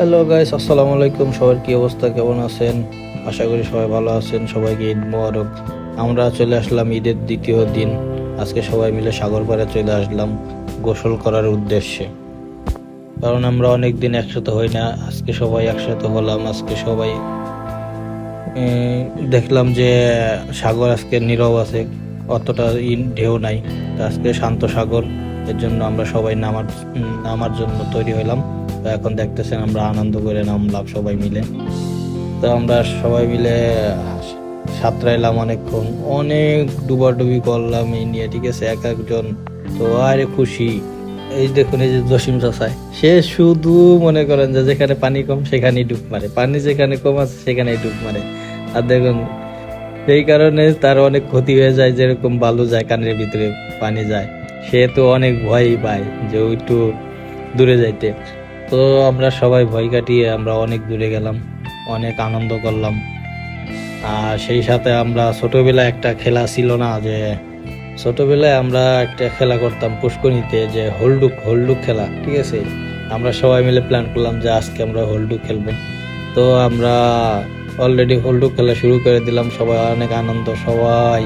Hello guys আসসালামু আলাইকুম সবার কি অবস্থা? কেমন আছেন? আশা করি সবাই ভালো আছেন। সবাইকে ঈদ মোবারক। আমরা চলে আসলাম ঈদের দ্বিতীয় দিন। আজকে সবাই মিলে সাগর পাড়ে চলে আসলাম গোসল করার উদ্দেশ্যে। কারণ আমরা অনেক দিন একসাথে হই না। আজকে সবাই একসাথে হলাম। আজকে সবাই দেখলাম যে সাগর আজকে নীরব আছে। অতটা ঢেউ নাই। আজকে শান্ত সাগর। এর জন্য আমরা সবাই নামার নামার জন্য তৈরি হইলাম। এখন দেখতেছেন আমরা আনন্দ করে নামলাম সবাই মিলে। তো আমরা সবাই মিলে, সাঁতরাইলাম অনেকক্ষণ। অনেক ডুবাডুবি করলাম এই নিয়ে, ঠিক আছে? এক একজন তো আরে খুশি। এই দেখুন, এই যে জসিম চাষায় সে শুধু মনে করেন যে যেখানে পানি কম, সেখানেই ডুব মারে। পানি যেখানে কম আছে, সেখানেই ডুব মারে। আর দেখুন সেই কারণে তার অনেক ক্ষতি হয়ে যায়, যেরকম বালু যায়, কানের ভিতরে পানি যায়। সে তো অনেক ভয়ই পায় যে একটু দূরে যাইতে। তো আমরা সবাই ভয় কাটিয়ে আমরা অনেক দূরে গেলাম, অনেক আনন্দ করলাম। আর সেই সাথে আমরা ছোটবেলায় একটা খেলা ছিল না যে, ছোটবেলায় আমরা একটা খেলা করতাম পুষ্করিতে যে হোলডুক হোলডুক খেলা, ঠিক আছে? আমরা সবাই মিলে প্ল্যান করলাম যে আজকে আমরা হোলডুক খেলব। তো আমরা অলরেডি হোলডুক খেলা শুরু করে দিলাম, সবাই অনেক আনন্দ, সবাই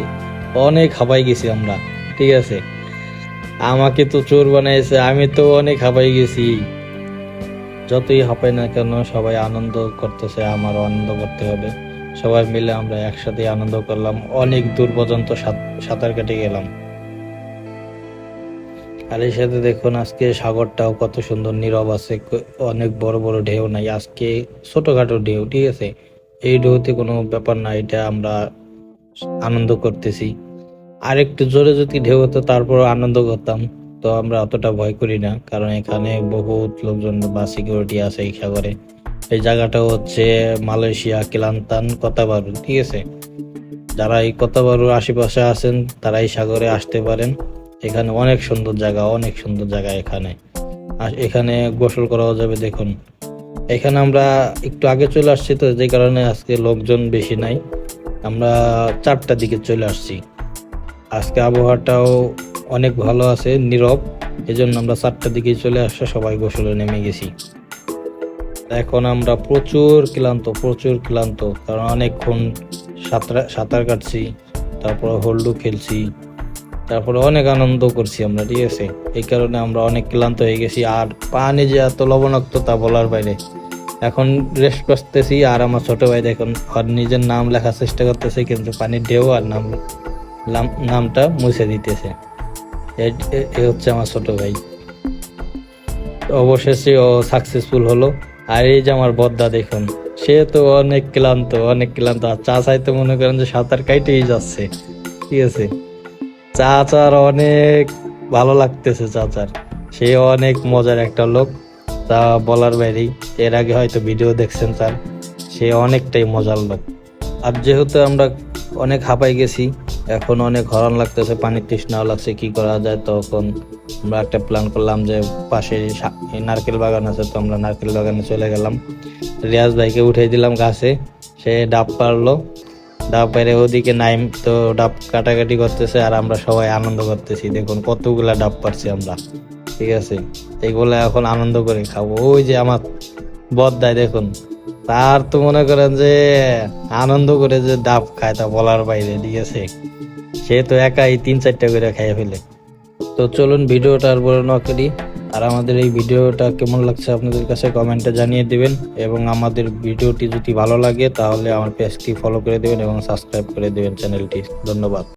অনেক হাবাই গেছি আমরা, ঠিক আছে? আমাকে তো চোর বানাইছে, আমি তো অনেক হাবাই গেছি। যতই হাঁপাই না কেন, সবাই আনন্দ করতেছে আমারও আনন্দ করতে হবে। সবাই মিলে আমরা একসাথে আনন্দ করলাম। অনেক দূর পর্যন্ত সাত- সাঁতার কেটে গেলাম। আর এই সাথে দেখুন, আজকে সাগরটাও কত সুন্দর, নীরব আছে অনেক বড় বড় ঢেউ নাই। আজকে ছোটখাটো ঢেউ, ঠিক আছে? এই ঢেউতে কোনো ব্যাপার না, এটা আমরা আনন্দ করতেছি। আর একটু জোরে যদি ঢেউ হতো তারপর আনন্দ করতাম। তো আমরা অতটা ভয় করি না, কারণ এখানে বহুত লোকজন বা সিকিউরিটি আছে এই সাগরে। এই জায়গাটা হচ্ছে মালয়েশিয়া কিলান্তান কতাবারু, ঠিক আছে? যারা এই কতাবারুর আশেপাশে আছেন, তারা এই সাগরে আসতে পারেন। এখানে অনেক সুন্দর জায়গা, অনেক সুন্দর জায়গা এখানে। এখানে গোসল করাও যাবে, দেখুন। এখানে আমরা একটু আগে চলে আসছি তো, যে কারণে আজকে লোকজন বেশি নাই। আমরা চারটার দিকে চলে আসছি। আজকে আবহাওয়াটাও অনেক ভালো আছে, নীরব। এজন্য আমরা চারটার দিকে চলে আসছে সবাই গোসলে নেমে গেছি। এখন আমরা প্রচুর ক্লান্ত প্রচুর ক্লান্ত, কারণ অনেকক্ষণ সাঁতার সাঁতার কাটছি, তারপরে হোল্ডু খেলছি, তারপরে অনেক আনন্দ করছি আমরা, ঠিক আছে? এই কারণে আমরা অনেক ক্লান্ত হয়ে গেছি, আর পানি যে এত লবণাক্ত তা বলার বাইরে। এখন রেস্ট করতেছি, আর আমার ছোট ভাই দেখুন আর নিজের নাম লেখার চেষ্টা করতেছি, কিন্তু পানির ঢেউ আর নাম- নামটা মুছে দিতেছে। এ- হচ্ছে আমার ছোট ভাই। অবশেষে ও সাকসেসফুল হলো। আর এই যে আমার বদ্দা দেখুন, সে তো অনেক ক্লান্ত অনেক ক্লান্ত। আর চা চাই তো মনে করেন যে সাঁতার কাইটেই যাচ্ছে। ঠিক আছে? চাচার অনেক ভালো লাগতেছে চাচার। সে অনেক মজার একটা লোক। তা বলার বাইরেই, এর আগে হয়তো ভিডিও দেখছেন স্যার। সে অনেকটাই মজার লোক। আর যেহেতু আমরা অনেক হাঁপাই গেছি এখন অনেক হরণ লাগতেছে, পানির তৃষ্ণাও লাগছে, কি করা যায়? তখন আমরা একটা প্ল্যান করলাম যে পাশে নারকেল বাগান আছে, তো আমরা নারকেল বাগানে চলে গেলাম। রিয়াজ ভাইকে উঠিয়ে দিলাম গাছে, সে ডাব পারল। ডাব পেরে ওদিকে নাইম, তো ডাব কাটাকাটি করতেছে আর আমরা সবাই আনন্দ করতেছি। দেখুন কতগুলা ডাব পারছি আমরা, ঠিক আছে? এইগুলা এখন আনন্দ করে খাব। ওই যে আমার বদ্দায় দেখুন তার তো মনে করেন যে আনন্দ করে যে ডাব খায় তা বলার বাইরে, ঠিক আছে? সে তো একাই তিন চারটা করে খাইয়ে ফেলে। তো চলুন ভিডিওটা আর বড় না করি। আর আমাদের এই ভিডিওটা কেমন লাগছে আপনাদের কাছে কমেন্টে জানিয়ে দিবেন। এবং আমাদের ভিডিওটি যদি ভালো লাগে, তাহলে আমার পেজটি ফলো করে দেবেন এবং সাবস্ক্রাইব করে দেবেন চ্যানেলটি। ধন্যবাদ।